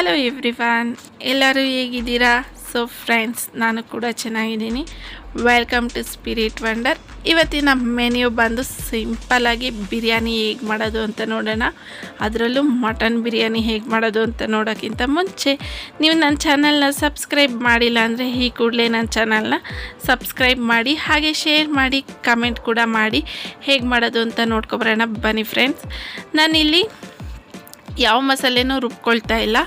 Hello everyone ಎಲ್ಲರೂ ಹೇಗಿದ್ದೀರಾ? So friends ನಾನು ಕೂಡ ಚೆನ್ನಾಗಿದ್ದೀನಿ. ವೆಲ್ಕಮ್ ಟು ಸ್ಪಿರಿಟ್ ವಂಡರ್ ಇವತ್ತಿನ ಮೆನ್ಯು ಬಂದು ಸಿಂಪಲಾಗಿ ಬಿರಿಯಾನಿ ಹೇಗೆ ಮಾಡೋದು ಅಂತ ನೋಡೋಣ. ಅದರಲ್ಲೂ ಮಟನ್ ಬಿರಿಯಾನಿ ಹೇಗೆ ಮಾಡೋದು ಅಂತ ನೋಡೋಕ್ಕಿಂತ ಮುಂಚೆ, ನೀವು ನನ್ನ ಚಾನಲ್ನ ಸಬ್ಸ್ಕ್ರೈಬ್ ಮಾಡಿಲ್ಲ ಅಂದರೆ ಈ ಕೂಡಲೇ ನನ್ನ ಚಾನಲ್ನ ಸಬ್ಸ್ಕ್ರೈಬ್ ಮಾಡಿ, ಹಾಗೆ ಶೇರ್ ಮಾಡಿ ಕಮೆಂಟ್ ಕೂಡ ಮಾಡಿ ಹೇಗೆ ಮಾಡೋದು ಅಂತ ನೋಡ್ಕೊಬರೋಣ ಬನ್ನಿ ಫ್ರೆಂಡ್ಸ್ ನಾನಿಲ್ಲಿ ಯಾವ ಮಸಾಲೆನೂ ರುಬ್ಕೊಳ್ತಾ ಇಲ್ಲ.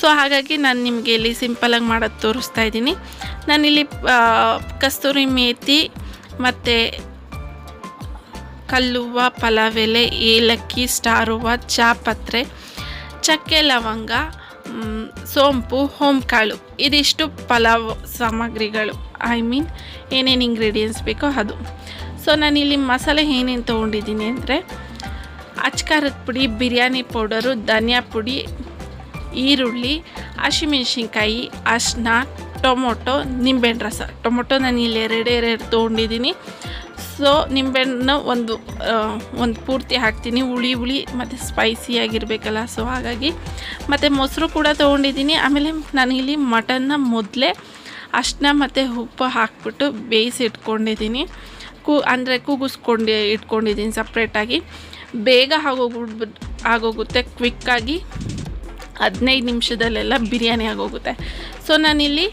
ಸೊ ಹಾಗಾಗಿ ನಾನು ನಿಮಗೆ ಇಲ್ಲಿ ಸಿಂಪಲಾಗಿ ಮಾಡೋದು ತೋರಿಸ್ತಾ ಇದ್ದೀನಿ. ನಾನಿಲ್ಲಿ ಕಸ್ತೂರಿ ಮೇಥಿ ಮತ್ತು ಕಲ್ಲುವ ಪಲಾವ್ ಎಲೆ ಏಲಕ್ಕಿ ಸ್ಟಾರ್ ಹೂವು ಚಾಪತ್ರೆ, ಚಕ್ಕೆ ಲವಂಗ ಸೋಂಪು, ಹೋಮ್ಕಾಳು ಇದಿಷ್ಟು ಪಲಾವ್ ಸಾಮಗ್ರಿಗಳು. ಐ ಮೀನ್ ಏನೇನು ಇಂಗ್ರೀಡಿಯೆಂಟ್ಸ್ ಬೇಕೋ ಅದು. ಸೊ ನಾನಿಲ್ಲಿ ಮಸಾಲೆ ಏನೇನು ತೊಗೊಂಡಿದ್ದೀನಿ ಅಂದರೆ ಅಚ್ಕಾರದ ಪುಡಿ, ಬಿರಿಯಾನಿ ಪೌಡರು, ಧನಿಯಾ ಪುಡಿ, ಈರುಳ್ಳಿ, ಹಸಿಮೆಣ್ಸಿನ್ಕಾಯಿ ಅರ್ಶಿನ ಟೊಮೊಟೊ, ನಿಂಬೆಹಣ್ಣು ರಸ. ಟೊಮೊಟೊ ನಾನು ಇಲ್ಲಿ ಎರಡು ಎರಡು ತೊಗೊಂಡಿದ್ದೀನಿ. ಸೊ ನಿಂಬೆಹಣ್ಣು ಒಂದು ಒಂದು ಪೂರ್ತಿ ಹಾಕ್ತೀನಿ. ಹುಳಿ ಹುಳಿ ಮತ್ತು ಸ್ಪೈಸಿಯಾಗಿರಬೇಕಲ್ಲ ಸೊ ಹಾಗಾಗಿ ಮತ್ತು ಮೊಸರು ಕೂಡ ತೊಗೊಂಡಿದ್ದೀನಿ. ಆಮೇಲೆ ನಾನಿಲ್ಲಿ ಮಟನ್ನ ಮೊದಲೇ ಅರ್ಶಿನ ಮತ್ತು ಉಪ್ಪು ಹಾಕ್ಬಿಟ್ಟು ಬೇಯಿಸಿ ಇಟ್ಕೊಂಡಿದ್ದೀನಿ ಕೂ, ಅಂದರೆ ಕೂಗಿಸ್ಕೊಂಡು ಇಟ್ಕೊಂಡಿದ್ದೀನಿ ಸಪ್ರೇಟಾಗಿ ಬೇಗ ಆಗೋಗ್ಬಿಡ್ಬಿಟ್ಟು ಆಗೋಗುತ್ತೆ ಕ್ವಿಕ್ಕಾಗಿ. ಹದಿನೈದು ನಿಮಿಷದಲ್ಲೆಲ್ಲ ಬಿರಿಯಾನಿ ಆಗೋಗುತ್ತೆ. ಸೊ ನಾನಿಲ್ಲಿ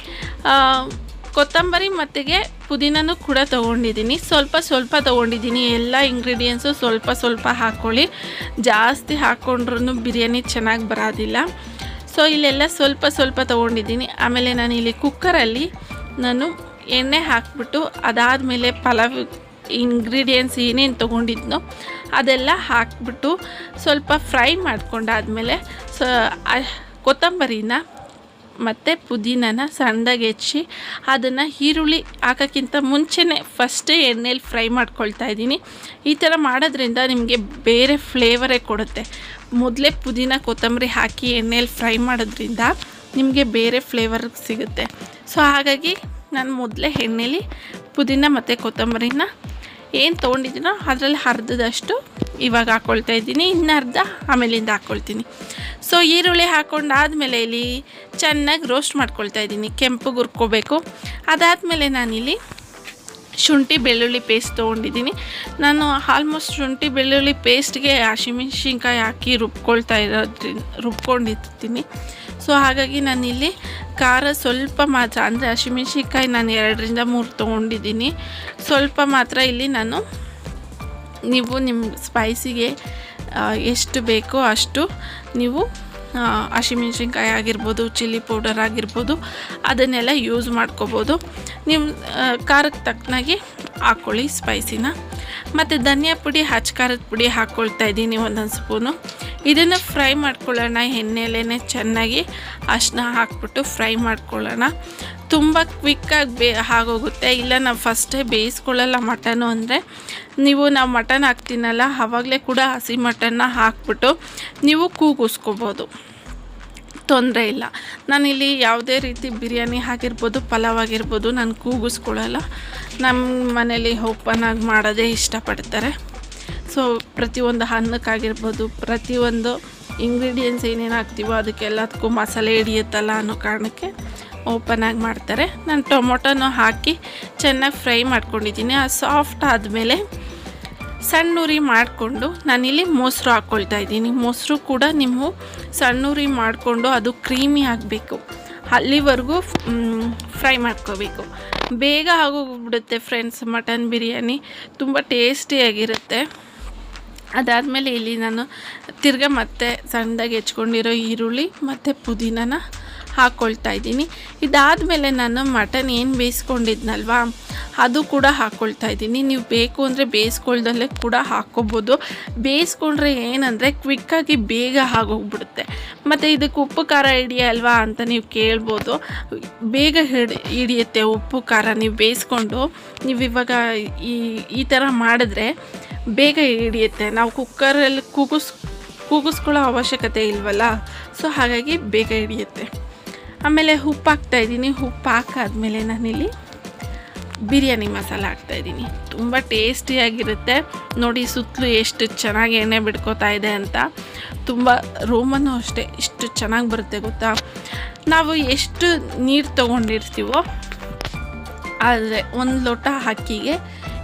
ಕೊತ್ತಂಬರಿ ಮತ್ತಿಗೆ ಪುದೀನೂ ಕೂಡ ತೊಗೊಂಡಿದ್ದೀನಿ. ಸ್ವಲ್ಪ ಸ್ವಲ್ಪ ತೊಗೊಂಡಿದ್ದೀನಿ. ಎಲ್ಲ ಇಂಗ್ರೀಡಿಯೆಂಟ್ಸು ಸ್ವಲ್ಪ ಸ್ವಲ್ಪ ಹಾಕ್ಕೊಳ್ಳಿ. ಜಾಸ್ತಿ ಹಾಕ್ಕೊಂಡ್ರೂ ಬಿರಿಯಾನಿ ಚೆನ್ನಾಗಿ ಬರೋದಿಲ್ಲ. ಸೊ ಇಲ್ಲೆಲ್ಲ ಸ್ವಲ್ಪ ಸ್ವಲ್ಪ ತೊಗೊಂಡಿದ್ದೀನಿ. ಆಮೇಲೆ ನಾನಿಲ್ಲಿ ಕುಕ್ಕರಲ್ಲಿ ನಾನು ಎಣ್ಣೆ ಹಾಕ್ಬಿಟ್ಟು ಅದಾದಮೇಲೆ ಪಲಾವ್ ಇಂಗ್ರೀಡಿಯೆಂಟ್ಸ್ ಏನೇನು ತೊಗೊಂಡಿದ್ನೋ ಅದೆಲ್ಲ ಹಾಕಿಬಿಟ್ಟು ಸ್ವಲ್ಪ ಫ್ರೈ ಮಾಡ್ಕೊಂಡಾದಮೇಲೆ ಸ ಕೊತ್ತಂಬರಿನ ಮತ್ತು ಪುದೀನನ ಸಣ್ಣದಾಗಿ ಹೆಚ್ಚಿ ಅದನ್ನು ಈರುಳ್ಳಿ ಹಾಕೋಕ್ಕಿಂತ ಮುಂಚೆನೇ ಫಸ್ಟೇ ಎಣ್ಣೆಲಿ ಫ್ರೈ ಮಾಡ್ಕೊಳ್ತಾ ಇದ್ದೀನಿ. ಈ ಥರ ಮಾಡೋದ್ರಿಂದ ನಿಮಗೆ ಬೇರೆ ಫ್ಲೇವರೇ ಕೊಡುತ್ತೆ. ಮೊದಲೇ ಪುದೀನ, ಕೊತ್ತಂಬರಿ ಹಾಕಿ ಎಣ್ಣೆಯಲ್ಲಿ ಫ್ರೈ ಮಾಡೋದ್ರಿಂದ ನಿಮಗೆ ಬೇರೆ ಫ್ಲೇವರ್ ಸಿಗುತ್ತೆ. ಸೊ ಹಾಗಾಗಿ ನಾನು ಮೊದಲೇ ಎಣ್ಣೆಲಿ ಪುದೀನ ಮತ್ತು ಕೊತ್ತಂಬರಿನ ಏನು ತೊಗೊಂಡಿದ್ದೀನೋ ಅದರಲ್ಲಿ ಅರ್ಧದಷ್ಟು ಇವಾಗ ಹಾಕ್ಕೊಳ್ತಾ ಇದ್ದೀನಿ. ಇನ್ನು ಅರ್ಧ ಆಮೇಲಿಂದ ಹಾಕ್ಕೊಳ್ತೀನಿ ಸೊ ಈರುಳ್ಳಿ ಹಾಕ್ಕೊಂಡಾದಮೇಲೆ ಇಲ್ಲಿ ಚೆನ್ನಾಗಿ ರೋಸ್ಟ್ ಮಾಡ್ಕೊಳ್ತಾ ಇದ್ದೀನಿ. ಕೆಂಪು ಹುರ್ಕೋಬೇಕು ಅದಾದಮೇಲೆ ನಾನಿಲ್ಲಿ ಶುಂಠಿ ಬೆಳ್ಳುಳ್ಳಿ ಪೇಸ್ಟ್ ತೊಗೊಂಡಿದ್ದೀನಿ. ನಾನು ಆಲ್ಮೋಸ್ಟ್ ಶುಂಠಿ ಬೆಳ್ಳುಳ್ಳಿ ಪೇಸ್ಟ್ಗೆ ಹಸಿಮೆಣ್ಸಿನ್ಕಾಯಿ ಹಾಕಿ ರುಬ್ಕೊಳ್ತಾ ಇರೋದ್ರಿಂದ ರುಬ್ಕೊಂಡಿರ್ತೀನಿ. ಸೊ ಹಾಗಾಗಿ ನಾನಿಲ್ಲಿ ಖಾರ ಸ್ವಲ್ಪ ಮಾತ್ರ, ಅಂದರೆ ಹಸಿಮೆಣ್ಸಿನ್ಕಾಯಿ ನಾನು ಎರಡರಿಂದ ಮೂರು ತೊಗೊಂಡಿದ್ದೀನಿ. ಸ್ವಲ್ಪ ಮಾತ್ರ ಇಲ್ಲಿ ನಾನು ನೀವು ನಿಮ್ಮ ಸ್ಪೈಸಿಗೆ ಎಷ್ಟು ಬೇಕೋ ಅಷ್ಟು ನೀವು ಹಸಿಮೆಣ್ಸಿನ್ಕಾಯಿ ಆಗಿರ್ಬೋದು, ಚಿಲ್ಲಿ ಪೌಡರ್ ಆಗಿರ್ಬೋದು, ಅದನ್ನೆಲ್ಲ ಯೂಸ್ ಮಾಡ್ಕೋಬೋದು. ನಿಮ್ಮ ಖಾರಕ್ಕೆ ತಕ್ಕನಾಗಿ ಹಾಕ್ಕೊಳ್ಳಿ ಸ್ಪೈಸಿನ ಮತ್ತು ಧನಿಯಾ ಪುಡಿ, ಹಚ್ ಖಾರದ ಪುಡಿ ಹಾಕ್ಕೊಳ್ತಾ ಇದ್ದೀನಿ ಒಂದೊಂದು ಸ್ಪೂನು ಇದನ್ನು ಫ್ರೈ ಮಾಡ್ಕೊಳ್ಳೋಣ ಎಣ್ಣೆಲೇ ಚೆನ್ನಾಗಿ ಅಷ್ಟನ್ನ ಹಾಕ್ಬಿಟ್ಟು ಫ್ರೈ ಮಾಡ್ಕೊಳ್ಳೋಣ. ತುಂಬ ಕ್ವಿಕ್ಕಾಗಿ ಬೇ ಆಗೋಗುತ್ತೆ ಇಲ್ಲ, ನಾವು ಫಸ್ಟೇ ಬೇಯಿಸ್ಕೊಳ್ಳಲ್ಲ ಮಟನು ಅಂದರೆ, ನೀವು ನಾವು ಮಟನ್ ಹಾಕ್ತೀನಲ್ಲ ಆವಾಗಲೇ ಕೂಡ ಹಸಿ ಮಟನ್ನ ಹಾಕ್ಬಿಟ್ಟು ನೀವು ಕೂಗಿಸ್ಕೋಬೋದು. ತೊಂದರೆ ಇಲ್ಲ. ನಾನಿಲ್ಲಿ ಯಾವುದೇ ರೀತಿ ಬಿರಿಯಾನಿ ಆಗಿರ್ಬೋದು ಪಲಾವ್ ಆಗಿರ್ಬೋದು, ನಾನು ಕೂಗಿಸ್ಕೊಳ್ಳಲ್ಲ. ನಮ್ಮ ಮನೇಲಿ ಓಪನ್ ಆಗಿ ಮಾಡೋದೇ ಇಷ್ಟಪಡ್ತಾರೆ. ಸೊ ಪ್ರತಿಯೊಂದು ಅನ್ನಕ್ಕಾಗಿರ್ಬೋದು ಪ್ರತಿಯೊಂದು ಇಂಗ್ರೀಡಿಯೆಂಟ್ಸ್ ಏನೇನು ಹಾಕ್ತೀವೋ ಅದಕ್ಕೆಲ್ಲದಕ್ಕೂ ಮಸಾಲೆ ಹಿಡಿಯುತ್ತಲ್ಲ ಅನ್ನೋ ಕಾರಣಕ್ಕೆ ಓಪನ್ ಆಗಿ ಮಾಡ್ತಾರೆ. ನಾನು ಟೊಮೊಟೊನೂ ಹಾಕಿ ಚೆನ್ನಾಗಿ ಫ್ರೈ ಮಾಡ್ಕೊಂಡಿದ್ದೀನಿ. ಆ ಸಾಫ್ಟ್ ಆದಮೇಲೆ ಸಣ್ಣೂರಿ ಮಾಡಿಕೊಂಡು ನಾನಿಲ್ಲಿ ಮೊಸರು ಹಾಕ್ಕೊಳ್ತಾ ಇದ್ದೀನಿ. ಮೊಸರು ಕೂಡ ನೀವು ಸಣ್ಣೂರಿ ಮಾಡಿಕೊಂಡು ಅದು ಕ್ರೀಮಿ ಆಗಬೇಕು. ಅಲ್ಲಿವರೆಗೂ ಫ್ರೈ ಮಾಡ್ಕೋಬೇಕು. ಬೇಗ ಆಗೋಗ್ಬಿಡುತ್ತೆ ಫ್ರೆಂಡ್ಸ್, ಮಟನ್ ಬಿರಿಯಾನಿ ತುಂಬ ಟೇಸ್ಟಿಯಾಗಿರುತ್ತೆ ಅದಾದಮೇಲೆ ಇಲ್ಲಿ ನಾನು ತಿರ್ಗಾ ಮತ್ತೆ ಸಣ್ಣದಾಗಿ ಹೆಚ್ಕೊಂಡಿರೋ ಈರುಳ್ಳಿ ಮತ್ತು ಪುದೀನನ ಹಾಕ್ಕೊಳ್ತಾ ಇದ್ದೀನಿ. ಇದಾದಮೇಲೆ ನಾನು ಮಟನ್ ಏನು ಬೇಯಿಸ್ಕೊಂಡಿದ್ನಲ್ವಾ, ಅದು ಕೂಡ ಹಾಕ್ಕೊಳ್ತಾ ಇದ್ದೀನಿ. ನೀವು ಬೇಕು ಅಂದರೆ ಬೇಯಿಸ್ಕೊಳ್ದಲ್ಲೇ ಕೂಡ ಹಾಕ್ಕೋಬೋದು. ಬೇಯಿಸ್ಕೊಂಡ್ರೆ ಏನಂದರೆ ಕ್ವಿಕ್ಕಾಗಿ ಬೇಗ ಆಗೋಗ್ಬಿಡುತ್ತೆ. ಮತ್ತು ಇದಕ್ಕೆ ಉಪ್ಪು ಖಾರ ಹಿಡಿಯಲ್ವಾ ಅಂತ ನೀವು ಕೇಳ್ಬೋದು. ಬೇಗ ಹಿಡಿ, ಹಿಡಿಯುತ್ತೆ ಉಪ್ಪು ಖಾರ ನೀವು ಬೇಯಿಸ್ಕೊಂಡು. ನೀವು ಇವಾಗ ಈ ಈ ಥರ ಮಾಡಿದ್ರೆ ಬೇಗ ಹಿಡಿಯುತ್ತೆ. ನಾವು ಕುಕ್ಕರಲ್ಲಿ ಕೂಗಿಸ್, ಕೂಗಿಸ್ಕೊಳ್ಳೋ ಅವಶ್ಯಕತೆ ಇಲ್ವಲ್ಲ? ಸೊ ಹಾಗಾಗಿ ಬೇಗ ಹಿಡಿಯುತ್ತೆ. ಆಮೇಲೆ ಉಪ್ಪು ಹಾಕ್ತಾಯಿದ್ದೀನಿ ಉಪ್ಪು ಹಾಕಾದ್ಮೇಲೆ ನಾನಿಲ್ಲಿ ಬಿರಿಯಾನಿ ಮಸಾಲ ಹಾಕ್ತಾಯಿದ್ದೀನಿ ತುಂಬ ಟೇಸ್ಟಿಯಾಗಿರುತ್ತೆ ನೋಡಿ ಸುತ್ತಲೂ ಎಷ್ಟು ಚೆನ್ನಾಗಿ ಎಣ್ಣೆ ಬಿಡ್ಕೋತಾ ಇದೆ ಅಂತ. ತುಂಬ ರೋಮನ್ನು ಅಷ್ಟೇ ಇಷ್ಟು ಚೆನ್ನಾಗಿ ಬರುತ್ತೆ ಗೊತ್ತಾ? ನಾವು ಎಷ್ಟು ನೀರು ತೊಗೊಂಡಿರ್ತೀವೋ ಆದರೆ ಒಂದು ಲೋಟ ಅಕ್ಕಿಗೆ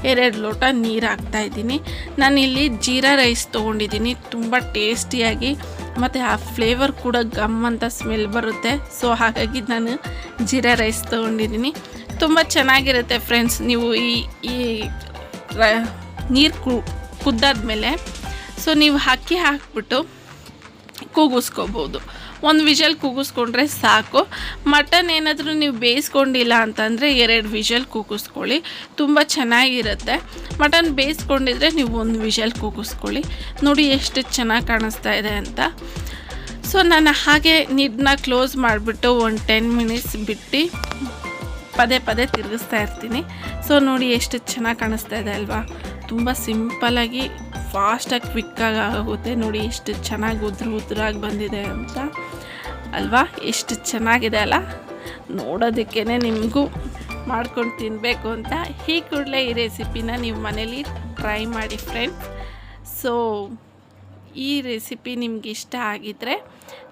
ಎರಡು ಲೋಟ ನೀರು ಹಾಕ್ತಾಯಿದ್ದೀನಿ ನಾನಿಲ್ಲಿ ಜೀರಾ ರೈಸ್ ತೊಗೊಂಡಿದ್ದೀನಿ. ತುಂಬ ಟೇಸ್ಟಿಯಾಗಿ ಮತ್ತು ಆ ಫ್ಲೇವರ್ ಕೂಡ ಗಮ್ ಅಂತ ಸ್ಮೆಲ್ ಬರುತ್ತೆ. ಸೊ ಹಾಗಾಗಿ ನಾನು ಜೀರಾ ರೈಸ್ ತೊಗೊಂಡಿದ್ದೀನಿ. ತುಂಬ ಚೆನ್ನಾಗಿರುತ್ತೆ ಫ್ರೆಂಡ್ಸ್ ನೀವು ಈ ಈ ನೀರು ಕುದ್ದಾದ ಮೇಲೆ ಸೊ ನೀವು ಹಾಕಿ ಹಾಕ್ಬಿಟ್ಟು ಕೂಗಿಸ್ಕೋಬೋದು. ಒಂದು ವಿಷಲ್ ಕೂಗಿಸ್ಕೊಂಡ್ರೆ ಸಾಕು. ಮಟನ್ ಏನಾದರೂ ನೀವು ಬೇಯಿಸ್ಕೊಂಡಿಲ್ಲ ಅಂತಂದರೆ ಎರಡು ವಿಷಲ್ ಕೂಗಿಸ್ಕೊಳ್ಳಿ. ತುಂಬ ಚೆನ್ನಾಗಿರುತ್ತೆ. ಮಟನ್ ಬೇಯಿಸ್ಕೊಂಡಿದ್ರೆ ನೀವು ಒಂದು ವಿಷಲ್ ಕೂಗಿಸ್ಕೊಳ್ಳಿ. ನೋಡಿ ಎಷ್ಟು ಚೆನ್ನಾಗಿ ಕಾಣಿಸ್ತಾ ಇದೆ ಅಂತ. ಸೊ, ನಾನು ಹಾಗೆ ನಿಡ್ನ ಕ್ಲೋಸ್ ಮಾಡಿಬಿಟ್ಟು ಒಂದು ಟೆನ್ ಮಿನಿಟ್ಸ್ ಬಿಟ್ಟು ಪದೇ ಪದೇ ತಿರುಗಿಸ್ತಾ ಇರ್ತೀನಿ. ಸೊ, ನೋಡಿ ಎಷ್ಟು ಚೆನ್ನಾಗಿ ಕಾಣಿಸ್ತಾ ಇದೆ ಅಲ್ವಾ? ತುಂಬ ಸಿಂಪಲಾಗಿ ಫಾಸ್ಟಾಗಿ ಕ್ವಿಕ್ಕಾಗಿ ಆಗುತ್ತೆ ನೋಡಿ ಎಷ್ಟು ಚೆನ್ನಾಗಿ ಉದ್ರ ಉದ್ರಾಗಿ ಬಂದಿದೆ ಅಂತ. ಅಲ್ವಾ? ಎಷ್ಟು ಚೆನ್ನಾಗಿದೆ ಅಲ್ಲ? ನೋಡೋದಕ್ಕೇ ನಿಮಗೂ ಮಾಡ್ಕೊಂಡು ತಿನ್ನಬೇಕು ಅಂತ. ಈ ಕೂಡಲೇ ಈ ರೆಸಿಪಿನ ನೀವು ಮನೇಲಿ ಟ್ರೈ ಮಾಡಿ ಫ್ರೆಂಡ್ಸ್ ಸೊ ಈ ರೆಸಿಪಿ ನಿಮ್ಗೆ ಇಷ್ಟ ಆಗಿದ್ದರೆ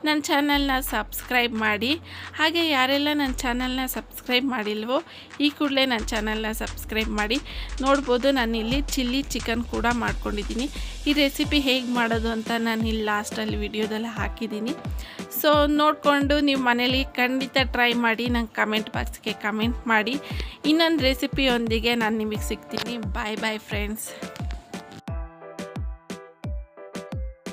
ನನ್ನ ಚಾನಲ್ನ ಸಬ್ಸ್ಕ್ರೈಬ್ ಮಾಡಿ. ಹಾಗೆ ಯಾರೆಲ್ಲ ನನ್ನ ಚಾನಲ್ನ ಸಬ್ಸ್ಕ್ರೈಬ್ ಮಾಡಿಲ್ವೋ ಈ ಕೂಡಲೇ ನನ್ನ ಚಾನಲ್ನ ಸಬ್ಸ್ಕ್ರೈಬ್ ಮಾಡಿ. ನೋಡ್ಬೋದು ನಾನು ಇಲ್ಲಿ ಚಿಲ್ಲಿ ಚಿಕನ್ ಕೂಡ ಮಾಡ್ಕೊಂಡಿದ್ದೀನಿ. ಈ ರೆಸಿಪಿ ಹೇಗೆ ಮಾಡೋದು ಅಂತ ನಾನು ಇಲ್ಲಿ ಲಾಸ್ಟಲ್ಲಿ ವಿಡಿಯೋದಲ್ಲಿ ಹಾಕಿದ್ದೀನಿ. ಸೊ ನೋಡಿಕೊಂಡು ನೀವು ಮನೇಲಿ ಖಂಡಿತ ಟ್ರೈ ಮಾಡಿ, ನಂಗೆ ಕಮೆಂಟ್ ಬಾಕ್ಸ್ಗೆ ಕಮೆಂಟ್ ಮಾಡಿ. ಇನ್ನೊಂದು ರೆಸಿಪಿಯೊಂದಿಗೆ ನಾನು ನಿಮಗೆ ಸಿಗ್ತೀನಿ. Bye bye friends.